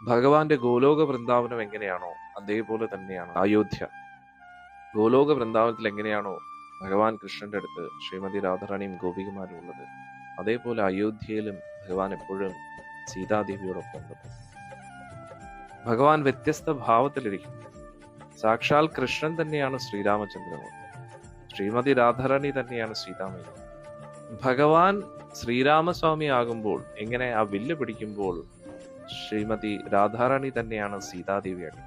ഭഗവാന്റെ ഗോലോക വൃന്ദാവനം എങ്ങനെയാണോ അതേപോലെ തന്നെയാണ് അയോധ്യ. ഗോലോക വൃന്ദാവനത്തിൽ എങ്ങനെയാണോ ഭഗവാൻ കൃഷ്ണന്റെ അടുത്ത് ശ്രീമതി രാധാറാണിയും ഗോപികുമാരും ഉള്ളത് അതേപോലെ അയോധ്യയിലും ഭഗവാൻ എപ്പോഴും സീതാദേവിയോടൊപ്പം ഉണ്ട് ഭഗവാൻ വ്യത്യസ്ത ഭാവത്തിലിരിക്കും സാക്ഷാൽ കൃഷ്ണൻ തന്നെയാണ് ശ്രീരാമചന്ദ്രമൂർത്തി ശ്രീമതി രാധാറാണി തന്നെയാണ് സീതാമയ്യ ഭഗവാൻ ശ്രീരാമസ്വാമി ആകുമ്പോൾ എങ്ങനെ ആ വില്ല് പിടിക്കുമ്പോൾ ശ്രീമതി രാധാറാണി തന്നെയാണ് സീതാദേവിയാണ്.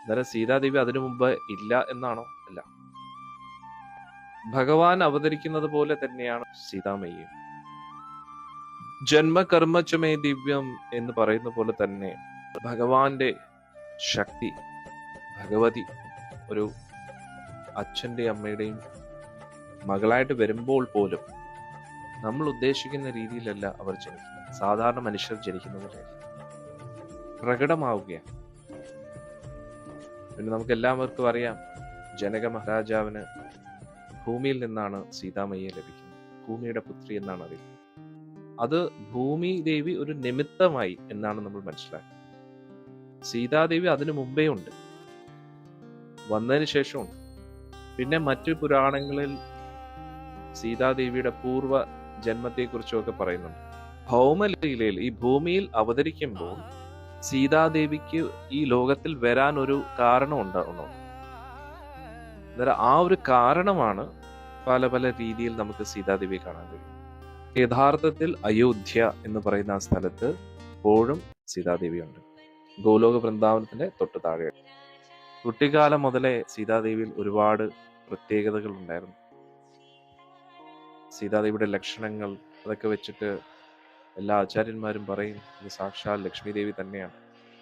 അന്നേരം സീതാദേവി അതിനു മുമ്പ് ഇല്ല എന്നാണോ? അല്ല. ഭഗവാൻ അവതരിക്കുന്നത് പോലെ തന്നെയാണ് സീതാമയ്യയും ജന്മകർമ്മച്ചമേ ദിവ്യം എന്ന് പറയുന്ന പോലെ തന്നെ ഭഗവാന്റെ ശക്തി ഭഗവതി ഒരു അച്ഛന്റെയും അമ്മയുടെയും മകളായിട്ട് വരുമ്പോൾ പോലും നമ്മൾ ഉദ്ദേശിക്കുന്ന രീതിയിലല്ല അവർ ജനിക്കുന്നത്. സാധാരണ മനുഷ്യർ ജനിക്കുന്ന പോലെ പ്രകടമാവുകയാണ്. പിന്നെ നമുക്ക് എല്ലാവർക്കും അറിയാം ജനക മഹാരാജാവിന് ഭൂമിയിൽ നിന്നാണ് സീതാമയ്യെ ലഭിക്കുന്നത്. ഭൂമിയുടെ പുത്രി എന്നാണ് അറിയുന്നത് അത് ഭൂമി ദേവി ഒരു നിമിത്തമായി എന്നാണ് നമ്മൾ മനസ്സിലാക്കുന്നത്. സീതാദേവി അതിനു മുമ്പേ ഉണ്ട്. വന്നതിന് ശേഷമുണ്ട്. പിന്നെ മറ്റു പുരാണങ്ങളിൽ സീതാദേവിയുടെ പൂർവ ജന്മത്തെക്കുറിച്ചും ഒക്കെ പറയുന്നുണ്ട്. ഭൗമലീലയിൽ ഈ ഭൂമിയിൽ അവതരിക്കുമ്പോൾ സീതാദേവിക്ക് ഈ ലോകത്തിൽ വരാൻ ഒരു കാരണം ഉണ്ടാവണം അന്നേരം ആ ഒരു കാരണമാണ് പല പല രീതിയിൽ നമുക്ക് സീതാദേവിയെ കാണാൻ കഴിയും. യഥാർത്ഥത്തിൽ അയോധ്യ എന്ന് പറയുന്ന ആ സ്ഥലത്ത് ഇപ്പോഴും സീതാദേവിയുണ്ട്. ഗോലോക വൃന്ദാവനത്തിന്റെ തൊട്ട് താഴെ. കുട്ടിക്കാലം മുതലേ സീതാദേവിയിൽ ഒരുപാട് പ്രത്യേകതകൾ ഉണ്ടായിരുന്നു. സീതാദേവിയുടെ ലക്ഷണങ്ങൾ അതൊക്കെ വെച്ചിട്ട് എല്ലാ ആചാര്യന്മാരും പറയും ഇത് സാക്ഷാൽ ലക്ഷ്മി ദേവി തന്നെയാണ്.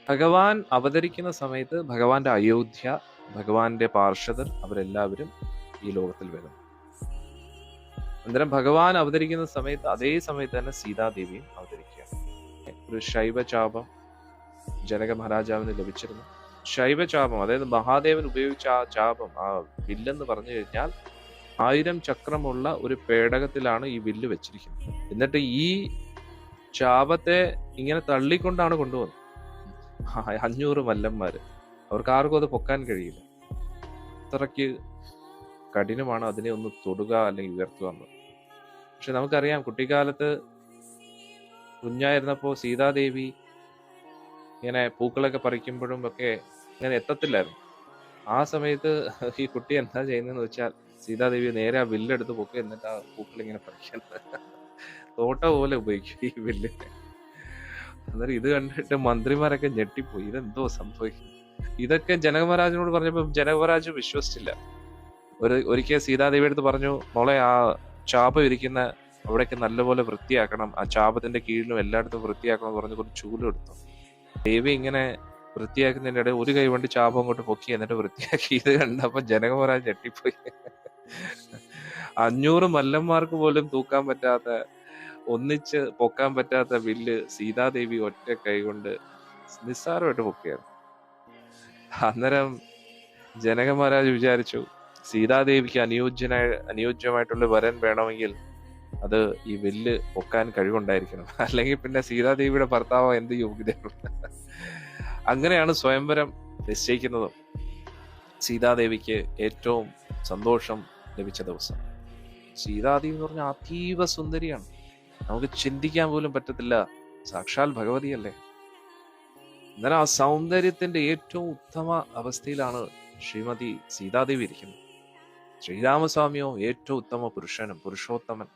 ഭഗവാൻ അവതരിക്കുന്ന സമയത്ത് ഭഗവാന്റെ അയോധ്യ ഭഗവാന്റെ പാർഷദർ അവരെല്ലാവരും ഈ ലോകത്തിൽ വരും അന്നേരം ഭഗവാൻ അവതരിക്കുന്ന സമയത്ത് അതേ സമയത്ത് തന്നെ സീതാദേവിയും അവതരിക്കുക ഒരു ശൈവചാപം ജനക മഹാരാജാവിന് ലഭിച്ചിരുന്നു. ശൈവചാപം അതായത് മഹാദേവൻ ഉപയോഗിച്ച ആ ചാപം ആ വില്ലെന്ന് പറഞ്ഞു കഴിഞ്ഞാൽ ആയിരം ചക്രമുള്ള ഒരു പേടകത്തിലാണ് ഈ വില്ല് വെച്ചിരിക്കുന്നത്. എന്നിട്ട് ഈ ചാപത്തെ ഇങ്ങനെ തള്ളിക്കൊണ്ടാണ് കൊണ്ടുപോകുന്നത് അഞ്ഞൂറ് മല്ലന്മാര്. അവർക്ക് ആർക്കും അത് പൊക്കാൻ കഴിയില്ല. അത്രയ്ക്ക് കഠിനമാണ് അതിനെ ഒന്ന് തൊടുക അല്ലെങ്കിൽ ഉയർത്തുക എന്നത് പക്ഷെ നമുക്കറിയാം കുട്ടിക്കാലത്ത് കുഞ്ഞായിരുന്നപ്പോ സീതാദേവി ഇങ്ങനെ പൂക്കളൊക്കെ പറിക്കുമ്പോഴും ഒക്കെ ഇങ്ങനെ എത്തത്തില്ലായിരുന്നു. ആ സമയത്ത് ഈ കുട്ടി എന്താ ചെയ്യുന്നതെന്ന് വെച്ചാൽ സീതാദേവി നേരെ ആ വില്ലെടുത്ത് പൊക്കി എന്നിട്ട് ആ പൂക്കൾ ഇങ്ങനെ പറിക്കുന്നത് തോട്ട പോലെ ഉപയോഗിക്കും ഈ വില്ല്. അന്നേരം ഇത് കണ്ടിട്ട് മന്ത്രിമാരൊക്കെ ഞെട്ടിപ്പോയി. ഇതെന്തോ സംഭവിക്കും ഇതൊക്കെ ജനകമഹാരാജിനോട് പറഞ്ഞപ്പോൾ ജനകമഹാരാജ് വിശ്വസിച്ചില്ല. ഒരു ഒരിക്കൽ സീതാദേവി അടുത്ത് പറഞ്ഞു മോളെ ആ ചാപം ഇരിക്കുന്ന അവിടേക്ക് നല്ലപോലെ വൃത്തിയാക്കണം. ആ ചാപത്തിന്റെ കീഴിലും എല്ലായിടത്തും വൃത്തിയാക്കണം എന്ന് പറഞ്ഞ് കുറച്ച് ചൂലും എടുത്തു ദേവി ഇങ്ങനെ വൃത്തിയാക്കുന്നതിന്റെ ഇടയിൽ ഒരു കൈ കൊണ്ട് ചാപം അങ്ങോട്ട് പൊക്കി എന്നിട്ട് വൃത്തിയാക്കി. ഇത് കണ്ടപ്പോ ജനകമഹാരാജ് ഞെട്ടിപ്പോയി. അഞ്ഞൂറ് മല്ലന്മാർക്ക് പോലും തൂക്കാൻ പറ്റാത്ത ഒന്നിച്ച് പൊക്കാൻ പറ്റാത്ത വില്ല് സീതാദേവി ഒറ്റ കൈകൊണ്ട് നിസ്സാരമായിട്ട് പൊക്കിയായിരുന്നു. അന്നേരം ജനക മഹാരാജ് വിചാരിച്ചു സീതാദേവിക്ക് അനുയോജ്യനായ അനുയോജ്യമായിട്ടുള്ള വരൻ വേണമെങ്കിൽ അത് ഈ വില്ല് പൊക്കാൻ കഴിവുണ്ടായിരിക്കണം. അല്ലെങ്കിൽ പിന്നെ സീതാദേവിയുടെ ഭർത്താവ് എന്ത് യോഗ്യതയുണ്ട് അങ്ങനെയാണ് സ്വയംവരം നിശ്ചയിക്കുന്നതും സീതാദേവിക്ക് ഏറ്റവും സന്തോഷം ലഭിച്ച ദിവസം. സീതാദേവി എന്ന് പറഞ്ഞാൽ അതീവ സുന്ദരിയാണ്. നമുക്ക് ചിന്തിക്കാൻ പോലും പറ്റത്തില്ല. സാക്ഷാൽ ഭഗവതിയല്ലേ? എന്നാൽ ആ സൗന്ദര്യത്തിന്റെ ഏറ്റവും ഉത്തമ അവസ്ഥയിലാണ് ശ്രീമതി സീതാദേവി ഇരിക്കുന്നത്. ശ്രീരാമസ്വാമിയോ ഏറ്റവും ഉത്തമ പുരുഷനും പുരുഷോത്തമൻ.